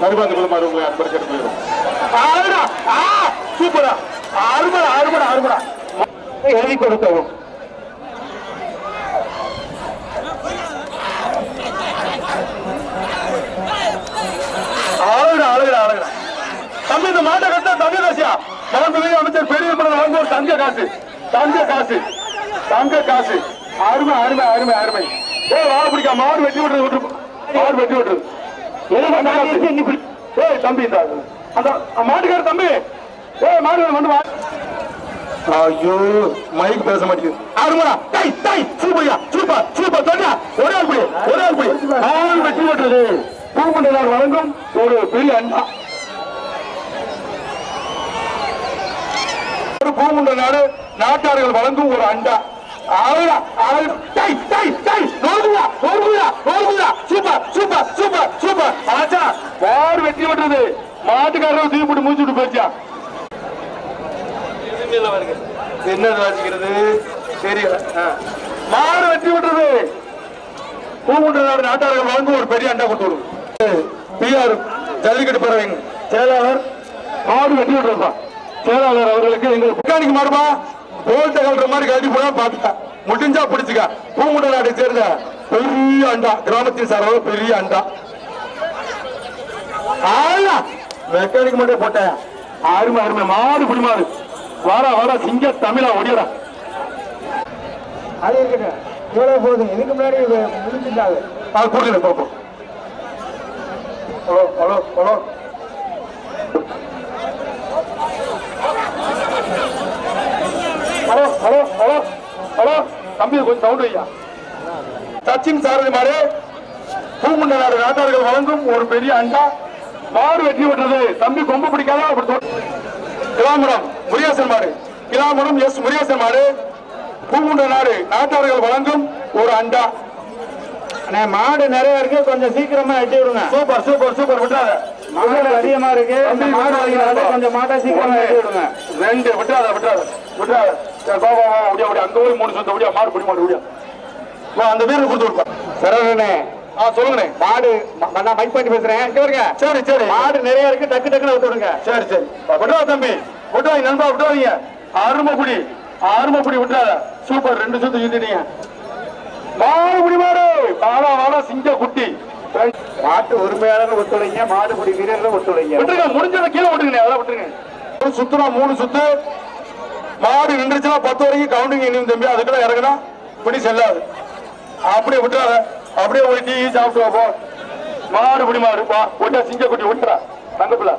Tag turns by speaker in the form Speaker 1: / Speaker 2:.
Speaker 1: கருமாந்து குளமாடு உங்களை அன்பர் கேட்டு போயிடும் ஆறுடா ஆ சூப்பரா அருமடா அருமடா அருமடா எழுதி கொடுக்கவும். அழகுடா அழகுடா அழகுடா தம்பி இந்த மாட்டை கட்ட தங்க காசியா மாண்புமிகு அமைச்சர் பெரிய வழங்க ஒரு தங்க காசு. தங்க காசு. தங்க காசு. அருமை அருமை அருமை அருமை. ஏ வாழ பிடிக்கா மாடு வெட்டி விட்டுறது விட்டு மாடு வெட்டி விட்டுறது? ஏய் தம்பி அந்த மாட்டுக்கார தம்பி. ஏய் மாடு வந்து ஐயோ மைக் பேச மாட்டேங்குது. அருமடா டை டை சூப்பர்யா சூப்பர் சூப்பர் தனியா ஒரே ஆள் புடி ஒரே ஆள் புடி. ஆள் வெட்டி விட்டுறது பூமண்டலார் வழங்கும் ஒரு பெரிய அண்ணா. ஒரு பூமுண்ட நாடு நாட்டார்கள் வழங்கும் ஒரு அண்டா. ஆளுடா, ஆளு. டை, டை, டை. நோக்குதா, நோக்குதா, நோக்குதா. சூப்பர் சூப்பர் சூப்பர் சூப்பர் ஆச்சா வார் வெட்டி விட்டுறது மாட்டுக்காரர் தூக்கி போட்டு மூச்சு விட்டு போச்சா என்ன வாசிக்கிறது தெரியல. மாடு வெட்டி விட்டுறது பூமுண்ட நாடு நாட்டார்கள் வழங்கும் ஒரு பெரிய அண்டா கொடுத்து விடும் பிஆர் ஜல்லிக்கட்டு பறவைங்க செயலாளர் மாடு வெட்டி விட்டுருப்பா செயலாளர் அவர்களுக்கு எங்க மெக்கானிக் மாடுமா போல்ட்ட கல்ற மாதிரி கழட்டி போனா பாத்துக்க முடிஞ்சா பிடிச்சுக்க. பூமுண்ட நாட்டை சேர்ந்த பெரிய அண்டா கிராமத்தின் சார்பாக பெரிய அண்டா. மெக்கானிக் மட்டும் போட்டேன். அருமை அருமை. மாடு புடி மாடு. வாடா வாடா சிங்க தமிழா ஒடியடா.
Speaker 2: அது இருக்கட்டும். இவ்வளவு போதும் இதுக்கு முன்னாடி முடிஞ்சிருந்தாங்க
Speaker 1: அது கொடுங்க பாப்போம் hello hello hello. Hello hello hello hello. தம்பி கொஞ்சம் சவுண்ட் வையா? சச்சின் சாரதி மாடு பூமுண்ட நாடு நாட்டார்கள் வழங்கும் ஒரு பெரிய அண்டா. மாடு வெட்டி விட்டுறது தம்பி கொம்பு பிடிக்காத கிளாமரம் முருகேசன் மாடு. கிளாமரம் எஸ் முருகேசன் மாடு. பூமுண்ட நாடு. நாட்டார்கள் வழங்கும் ஒரு அண்டா.
Speaker 2: மாடு நிறைய இருக்கு. கொஞ்சம் சீக்கிரமா வெட்டி விடுங்க.
Speaker 1: Super super super. விட்டாத
Speaker 2: மாடு அதிகமா இருக்கு. அந்த மாடு கொஞ்சம் மாட்டை சீக்கிரமா வெட்டி விடுங்க.
Speaker 1: ரெண்டு விட்டாத விட்டாத விட்டாத வா, அப்படியே அப்படியே. அங்க போய் மூணு சொந்த முடியா மாடு பிடி மாடு வா அந்த வீரர் கொடுத்து விடுப்பா
Speaker 2: சரவணே
Speaker 1: ஆ சொல்லுங்கண்ணே.
Speaker 2: மாடு நான் மைக் பண்ணி பேசுறேன். பாருங்க.
Speaker 1: சரி சரி.
Speaker 2: மாடு நிறைய இருக்கு. டக்கு டக்குன்னு விட்டு விடுங்க.
Speaker 1: சரி சரி. விட்டுவா தம்பி. விட்டுவாங்க நண்பா விட்டுவாங்க அருமைக்குடி அருமைக்குடி விட்டுறாத சூப்பர் ரெண்டு சுத்து சுத்திட்டீங்க மாடு குடி மாடு. வாடா வாடா சிங்க குட்டி.
Speaker 2: மாட்டு உரிமையாளர் ஒத்துழைங்க. மாடு பிடி வீரர்கள் ஒத்துழைங்க.
Speaker 1: விட்டுருங்க முடிஞ்சதை கீழே விட்டுருங்க அதெல்லாம் விட்டுருங்க. ஒரு சுத்துனா மூணு சுத்து. மாடு நின்றுச்சுன்னா பத்து வரைக்கும் கவுண்டிங் இனியும் தம்பி. அதுக்குள்ள இறங்குனா பிடி செல்லாது. அப்படியே விட்டுறாத. அப்படியே ஒரு டீ சாப்பிட்டு மாடு பிடி மாடு ஒட்டா சிங்கக்குட்டி ஒட்டுறா. தங்கப்பிள்ள.